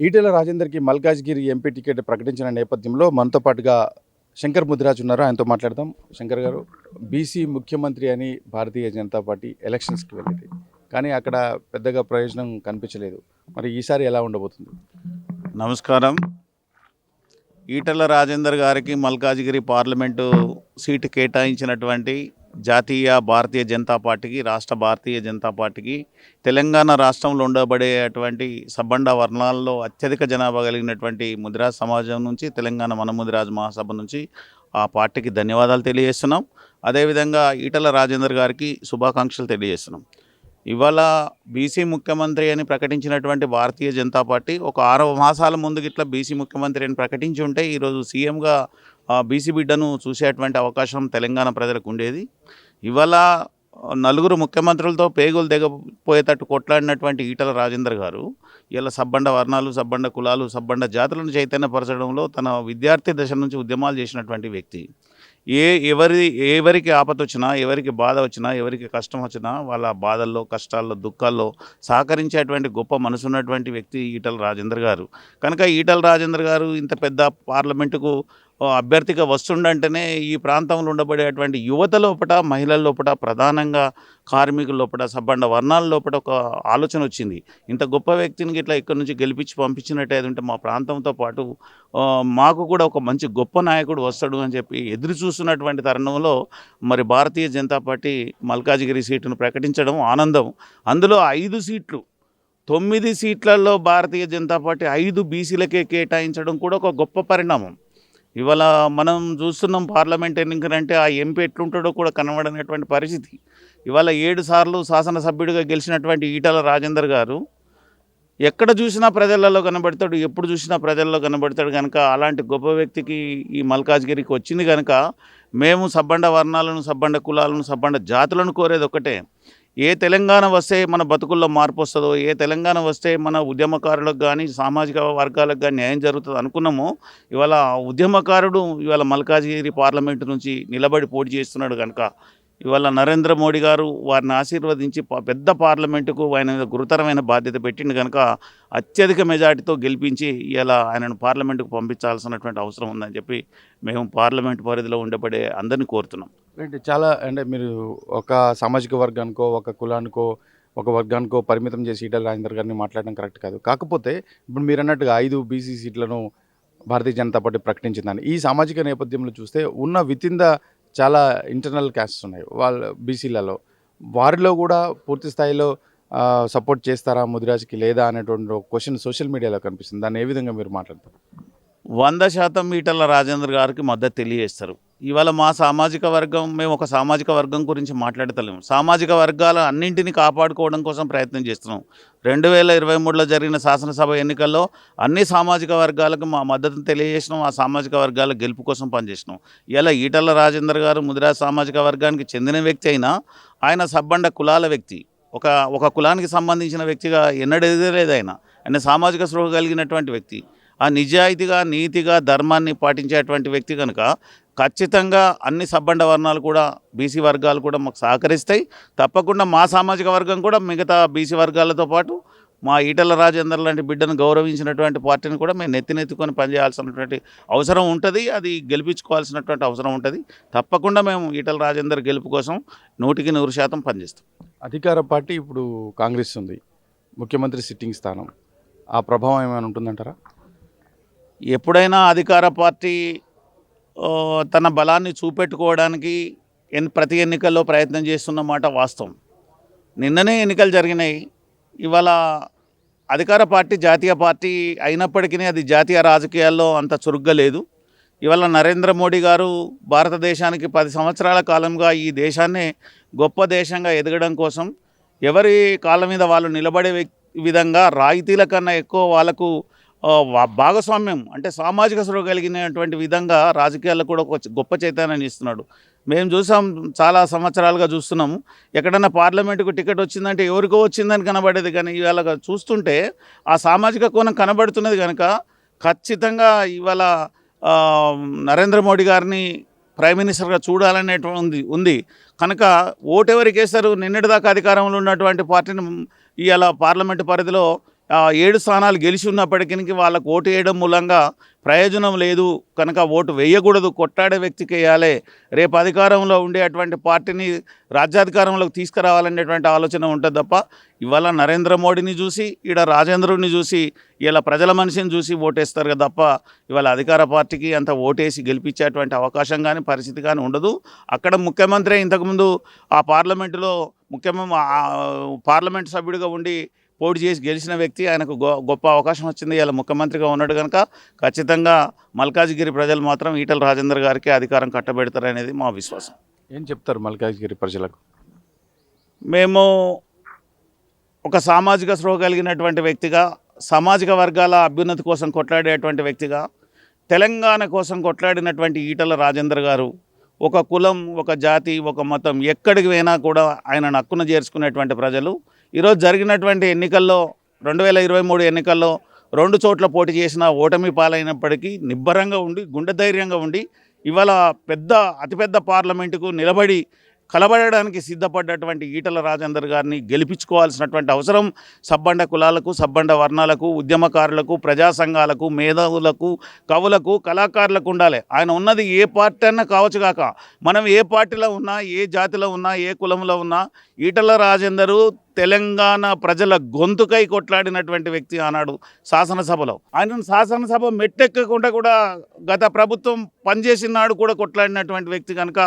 ఈటెల రాజేందర్కి Malkajgiri MP ticket ప్రకటించిన నేపథ్యంలో మనతో పాటుగా శంకర్ ముదిరాజ్ ఉన్నారు. ఆయనతో మాట్లాడదాం. శంకర్ గారు బీసీ ముఖ్యమంత్రి అని భారతీయ జనతా పార్టీ ఎలక్షన్స్కి వెళ్ళింది. కానీ అక్కడ పెద్దగా ప్రయోజనం కనిపించలేదు. మరి ఈసారి ఎలా ఉండబోతుంది? నమస్కారం. ఈటల రాజేందర్ గారికి మల్కాజ్గిరి పార్లమెంటు సీటు కేటాయించినటువంటి జాతీయ భారతీయ జనతా పార్టీకి రాష్ట్ర భారతీయ జనతా పార్టీకి తెలంగాణ రాష్ట్రంలో ఉండబడేటువంటి సబ్బండ వర్ణాల్లో అత్యధిక జనాభా కలిగినటువంటి ముదిరాజ్ సమాజం నుంచి తెలంగాణ మనముదిరాజ్ మహాసభ నుంచి ఆ పార్టీకి ధన్యవాదాలు తెలియజేస్తున్నాం. అదేవిధంగా ఈటల రాజేందర్ గారికి శుభాకాంక్షలు తెలియజేస్తున్నాం. ఇవాళ బీసీ ముఖ్యమంత్రి అని ప్రకటించినటువంటి భారతీయ జనతా పార్టీ ఒక ఆరు మాసాల ముందు ఇట్లా బీసీ ముఖ్యమంత్రి అని ప్రకటించి ఉంటే ఈరోజు సీఎంగా బీసీ బిడ్డను చూసేటువంటి అవకాశం తెలంగాణ ప్రజలకు ఉండేది. ఇవాళ నలుగురు ముఖ్యమంత్రులతో పేగులు దిగపోయేటట్టు కొట్లాడినటువంటి ఈటల రాజేందర్ గారు ఇలా సబ్బండ వర్ణాలు సబ్బండ కులాలు సబ్బండ జాతులను చైతన్యపరచడంలో తన విద్యార్థి దశ నుంచి ఉద్యమాలు చేసినటువంటి వ్యక్తి. ఏ ఎవరి ఎవరికి ఆపత వచ్చినా ఎవరికి బాధ వచ్చినా ఎవరికి కష్టం వచ్చినా వాళ్ళ బాధల్లో కష్టాల్లో దుఃఖాల్లో సహకరించేటువంటి గొప్ప మనసున్నటువంటి వ్యక్తి ఈటల రాజేందర్ గారు. కనుక ఈటల రాజేందర్ గారు ఇంత పెద్ద పార్లమెంటుకు అభ్యర్థిగా వస్తుండంటేనే ఈ ప్రాంతంలో ఉండబడేటువంటి యువత లోపల మహిళల లోపల ప్రధానంగా కార్మికుల లోపల సబ్బండ వర్ణాల లోపల ఒక ఆలోచన వచ్చింది. ఇంత గొప్ప వ్యక్తిని ఇట్లా ఇక్కడ నుంచి గెలిపించి పంపించినట్టు ఏదంటే మా ప్రాంతంతో పాటు మాకు కూడా ఒక మంచి గొప్ప నాయకుడు వస్తాడు అని చెప్పి ఎదురు చూస్తున్నటువంటి తరుణంలో మరి భారతీయ జనతా పార్టీ మల్కాజిగిరి సీటును ప్రకటించడం ఆనందం. అందులో ఐదు సీట్లు తొమ్మిది సీట్లలో భారతీయ జనతా పార్టీ ఐదు బీసీలకే కేటాయించడం కూడా ఒక గొప్ప పరిణామం. ఇవాళ మనం చూస్తున్నాం పార్లమెంట్ ఎన్నికలంటే ఆ ఎంపీ ఎట్లుంటాడో కూడా కనబడనటువంటి పరిస్థితి. ఇవాళ ఏడు సార్లు శాసనసభ్యుడిగా గెలిచినటువంటి ఈటల రాజేందర్ గారు ఎక్కడ చూసినా ప్రజలలో కనబడతాడు ఎప్పుడు చూసినా ప్రజల్లో కనబడతాడు కనుక అలాంటి గొప్ప వ్యక్తికి ఈ మల్కాజ్గిరికి వచ్చింది కనుక మేము సబ్బండ వర్ణాలను సబ్బండ కులాలను సబ్బండ జాతులను కోరేది ఒకటే ఏ తెలంగాణ వస్తే మన బతుకుల్లో మార్పు వస్తుందో ఏ తెలంగాణ వస్తే మన ఉద్యమకారులకు కానీ సామాజిక వర్గాలకు కానీ న్యాయం జరుగుతుంది అనుకున్నామో ఇవాళ ఉద్యమకారుడు ఇవాళ మల్కాజిగిరి పార్లమెంటు నుంచి నిలబడి పోటీ చేస్తున్నాడు కనుక ఇవాళ నరేంద్ర మోడీ గారు వారిని ఆశీర్వదించి ప- పెద్ద పార్లమెంటుకు ఆయన మీద గురుతరమైన బాధ్యత పెట్టిండు కనుక అత్యధిక మెజార్టీతో గెలిపించి ఇలా ఆయనను పార్లమెంటుకు పంపించాల్సినటువంటి అవసరం ఉందని చెప్పి మేము పార్లమెంట్ పరిధిలో ఉండబడే అందరినీ కోరుతున్నాం. అంటే చాలా అంటే మీరు ఒక సామాజిక వర్గానికో ఒక కులానికో ఒక వర్గానికో పరిమితం చేసి ఈటల రాజేందర్ గారిని మాట్లాడడం కరెక్ట్ కాదు. కాకపోతే ఇప్పుడు మీరు అన్నట్టుగా ఐదు బీసీ సీట్లను భారతీయ జనతా పార్టీ ప్రకటించిందని. ఈ సామాజిక నేపథ్యంలో చూస్తే ఉన్న వితింద చాలా ఇంటర్నల్ క్యాస్ట్స్ ఉన్నాయి. వాళ్ళ బీసీలలో వారిలో కూడా పూర్తి స్థాయిలో సపోర్ట్ చేస్తారా ముదిరాజ్కి లేదా అనేటువంటి క్వశ్చన్ సోషల్ మీడియాలో కనిపిస్తుంది. దాన్ని ఏ విధంగా మీరు మాట్లాడతారు? వంద శాతం ఈటల రాజేంద్ర గారికి మద్దతు తెలియజేస్తారు. ఇవాళ మా సామాజిక వర్గం మేము ఒక సామాజిక వర్గం గురించి మాట్లాడతలేము. సామాజిక వర్గాల అన్నింటినీ కాపాడుకోవడం కోసం ప్రయత్నం చేస్తున్నాం. రెండు వేల ఇరవై మూడులో జరిగిన శాసనసభ ఎన్నికల్లో అన్ని సామాజిక వర్గాలకు మా మద్దతును తెలియజేసినాం. ఆ సామాజిక వర్గాల గెలుపు కోసం పనిచేసినాం. ఇలా ఈటల రాజేందర్ గారు ముదిరా సామాజిక వర్గానికి చెందిన వ్యక్తి అయినా ఆయన సబ్బండ కులాల వ్యక్తి ఒక ఒక కులానికి సంబంధించిన వ్యక్తిగా ఎన్నడెదలేదు ఆయన. ఆయన సామాజిక స్పృహ కలిగినటువంటి వ్యక్తి. ఆ నిజాయితీగా నీతిగా ధర్మాన్ని పాటించేటువంటి వ్యక్తి కనుక ఖచ్చితంగా అన్ని సబ్బండ వర్ణాలు కూడా బీసీ వర్గాలు కూడా మాకు సహకరిస్తాయి. తప్పకుండా మా సామాజిక వర్గం కూడా మిగతా బీసీ వర్గాలతో పాటు మా ఈటల రాజేందర్ లాంటి బిడ్డను గౌరవించినటువంటి పార్టీని కూడా మేము నెత్తినెత్తుకొని పనిచేయాల్సినటువంటి అవసరం ఉంటుంది. అది గెలిపించుకోవాల్సినటువంటి అవసరం ఉంటుంది. తప్పకుండా మేము ఈటల రాజేందర్ గెలుపు కోసం నూటికి నూరు శాతం పనిచేస్తాం. అధికార పార్టీ ఇప్పుడు కాంగ్రెస్ ఉంది. ముఖ్యమంత్రి సిట్టింగ్ స్థానం. ఆ ప్రభావం ఏమైనా ఉంటుందంటారా? ఎప్పుడైనా అధికార పార్టీ తన బలాన్ని చూపెట్టుకోవడానికి ఎన్ ప్రతి ఎన్నికల్లో ప్రయత్నం చేస్తున్న మాట వాస్తవం. నిన్ననే ఎన్నికలు జరిగినాయి. ఇవాళ అధికార పార్టీ జాతీయ పార్టీ అయినప్పటికీ అది జాతీయ రాజకీయాల్లో అంత చురుగ్గా లేదు. ఇవాళ నరేంద్ర మోడీ గారు భారతదేశానికి పది సంవత్సరాల కాలంగా ఈ దేశాన్ని గొప్ప దేశంగా ఎదగడం కోసం ఎవరి కాళ్ళ మీద వాళ్ళు నిలబడే విధంగా రాయితీల కన్నా ఎక్కువ వాళ్ళకు భాగస్వామ్యం అంటే సామాజిక స్పృహ కలిగినటువంటి విధంగా రాజకీయాల్లో కూడా ఒక గొప్ప చైతన్యాన్ని ఇస్తున్నాడు. మేము చూసాం చాలా సంవత్సరాలుగా చూస్తున్నాము. ఎక్కడన్నా పార్లమెంటుకు టికెట్ వచ్చిందంటే ఎవరికో వచ్చిందని కనబడేది కానీ ఇవాళ చూస్తుంటే ఆ సామాజిక కోణం కనబడుతున్నది కనుక ఖచ్చితంగా ఇవాళ నరేంద్ర మోడీ గారిని ప్రైమ్ మినిస్టర్గా చూడాలనేటువంటి ఉంది ఉంది. కనుక ఓటెవరికి వేస్తారు నిన్నటిదాకా అధికారంలో ఉన్నటువంటి పార్టీని ఇవాళ పార్లమెంటు పరిధిలో ఏడు స్థానాలు గెలిచి ఉన్నప్పటికీ వాళ్ళకు ఓటు వేయడం మూలంగా ప్రయోజనం లేదు. కనుక ఓటు వేయకూడదు. కొట్టాడే వ్యక్తికి వేయాలి. రేపు అధికారంలో ఉండే అటువంటి పార్టీని రాజ్యాధికారంలోకి తీసుకురావాలనేటువంటి ఆలోచన ఉంటుంది తప్ప ఇవాళ నరేంద్ర మోడీని చూసి ఈడ రాజేంద్రుడిని చూసి ఇలా ప్రజల మనిషిని చూసి ఓటేస్తారు కదా తప్ప ఇవాళ అధికార పార్టీకి అంత ఓటేసి గెలిపించేటువంటి అవకాశం కానీ పరిస్థితి కానీ ఉండదు. అక్కడ ముఖ్యమంత్రి ఇంతకుముందు ఆ పార్లమెంటులో ముఖ్యమంత్రి పార్లమెంట్ సభ్యుడిగా ఉండి పోటీ చేసి గెలిచిన వ్యక్తి ఆయనకు గొ గొప్ప అవకాశం వచ్చింది. ఇలా ముఖ్యమంత్రిగా ఉన్నాడు కనుక ఖచ్చితంగా మల్కాజ్గిరి ప్రజలు మాత్రం ఈటల రాజేందర్ గారికి అధికారం కట్టబెడతారనేది మా విశ్వాసం. ఏం చెప్తారు మల్కాజ్గిరి ప్రజలకు? మేము ఒక సామాజిక స్పృహ కలిగినటువంటి వ్యక్తిగా సామాజిక వర్గాల అభ్యున్నతి కోసం కొట్లాడేటువంటి వ్యక్తిగా తెలంగాణ కోసం కొట్లాడినటువంటి ఈటల రాజేందర్ గారు ఒక కులం ఒక జాతి ఒక మతం ఎక్కడికి పోయినా కూడా ఆయన నక్కున చేర్చుకునేటువంటి ప్రజలు. ఈరోజు జరిగినటువంటి ఎన్నికల్లో రెండు వేల ఇరవై మూడు ఎన్నికల్లో రెండు చోట్ల పోటీ చేసిన ఓటమి పాలైనప్పటికీ నిబ్బరంగా ఉండి గుండె ధైర్యంగా ఉండి ఇవాళ పెద్ద అతిపెద్ద పార్లమెంటుకు నిలబడి కలబడడానికి సిద్ధపడ్డటువంటి ఈటల రాజేందర్ గారిని గెలిపించుకోవాల్సినటువంటి అవసరం సబ్బండ కులాలకు సబ్బండ వర్ణాలకు ఉద్యమకారులకు ప్రజా సంఘాలకు మేధావులకు కవులకు కళాకారులకు ఉండాలి. ఆయన ఉన్నది ఏ పార్టీ అన్నా కావచ్చు కాక మనం ఏ పార్టీలో ఉన్నా ఏ జాతిలో ఉన్నా ఏ కులంలో ఉన్నా ఈటల రాజేందరు తెలంగాణ ప్రజల గొంతుకై కొట్లాడినటువంటి వ్యక్తి ఆనాడు శాసనసభలో. ఆయన శాసనసభ మెట్టెక్కకుండా కూడా గత ప్రభుత్వం పనిచేసిన నాడు కూడా కొట్లాడినటువంటి వ్యక్తి కనుక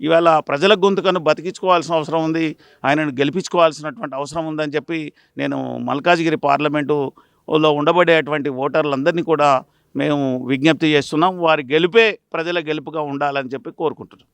ఇవాళ ప్రజల గొంతుకను బతికించుకోవాల్సిన అవసరం ఉంది ఆయనను గెలిపించుకోవాల్సినటువంటి అవసరం ఉందని చెప్పి నేను మల్కాజ్గిరి పార్లమెంటులో ఉండబడేటువంటి ఓటర్లందరినీ కూడా మేము విజ్ఞప్తి చేస్తున్నాం. వారి గెలుపే ప్రజల గెలుపుగా ఉండాలని చెప్పి కోరుకుంటున్నాం.